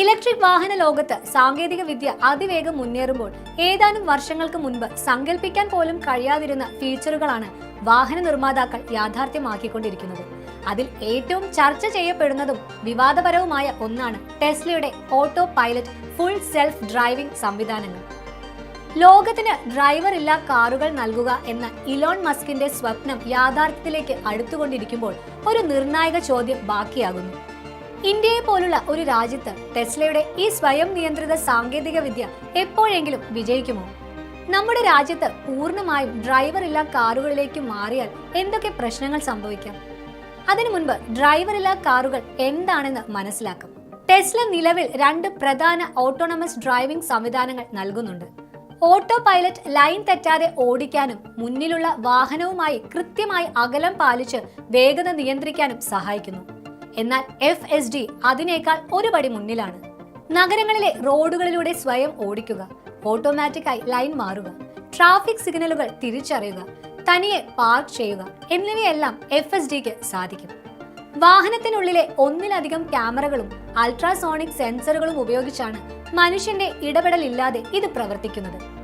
Electric വാഹന ലോകത്ത് സാങ്കേതിക വിദ്യ അതിവേഗം മുന്നേറുമ്പോൾ ഏതാനും വർഷങ്ങൾക്ക് മുൻപ് സങ്കല്പിക്കാൻ പോലും കഴിയാതിരുന്ന ഫീച്ചറുകളാണ് വാഹന നിർമ്മാതാക്കൾ യാഥാർത്ഥ്യമാക്കിക്കൊണ്ടിരിക്കുന്നത്. അതിൽ ഏറ്റവും ചർച്ച ചെയ്യപ്പെടുന്നതും വിവാദപരവുമായ ഒന്നാണ് ടെസ്ലയുടെ autopilot full self driving സംവിധാനങ്ങൾ. ലോകത്തിന് ഡ്രൈവർ ഇല്ലാ കാറുകൾ നൽകുക എന്ന ഇലോൺ മസ്കിന്റെ സ്വപ്നം യാഥാർത്ഥ്യത്തിലേക്ക് അടുത്തുകൊണ്ടിരിക്കുമ്പോൾ ഒരു നിർണായക ചോദ്യം ബാക്കിയാകുന്നു. ഇന്ത്യയെ പോലുള്ള ഒരു രാജ്യത്ത് ടെസ്ലയുടെ ഈ സ്വയം നിയന്ത്രിത സാങ്കേതിക വിദ്യ എപ്പോഴെങ്കിലും വിജയിക്കുമോ? നമ്മുടെ രാജ്യത്ത് പൂർണമായും ഡ്രൈവർ ഇല്ലാ കാറുകളിലേക്ക് മാറിയാൽ എന്തൊക്കെ പ്രശ്നങ്ങൾ സംഭവിക്കാം? അതിനു മുൻപ് ഡ്രൈവർ ഇല്ലാ കാറുകൾ എന്താണെന്ന് മനസ്സിലാക്കും. ടെസ്ല നിലവിൽ രണ്ട് പ്രധാന ഓട്ടോണമസ് ഡ്രൈവിംഗ് സംവിധാനങ്ങൾ നൽകുന്നുണ്ട്. ഓട്ടോ പൈലറ്റ് ലൈൻ തെറ്റാതെ ഓടിക്കാനും മുന്നിലുള്ള വാഹനവുമായി കൃത്യമായി അകലം പാലിച്ച് വേഗത നിയന്ത്രിക്കാനും സഹായിക്കുന്നു. എന്നാൽ എഫ് എസ് ഡി അതിനേക്കാൾ ഒരു പടി മുന്നിലാണ്. നഗരങ്ങളിലെ റോഡുകളിലൂടെ സ്വയം ഓടിക്കുക ഓട്ടോമാറ്റിക്കായി ലൈൻ മാറുക ട്രാഫിക് സിഗ്നലുകൾ തിരിച്ചറിയുക തനിയെ പാർക്ക് ചെയ്യുക എന്നിവയെല്ലാം എഫ് എസ് ഡിക്ക് സാധിക്കും. വാഹനത്തിനുള്ളിലെ ഒന്നിലധികം ക്യാമറകളും അൾട്രാസോണിക് സെൻസറുകളും ഉപയോഗിച്ചാണ് മനുഷ്യന്റെ ഇടപെടലില്ലാതെ ഇത് പ്രവർത്തിക്കുന്നത്.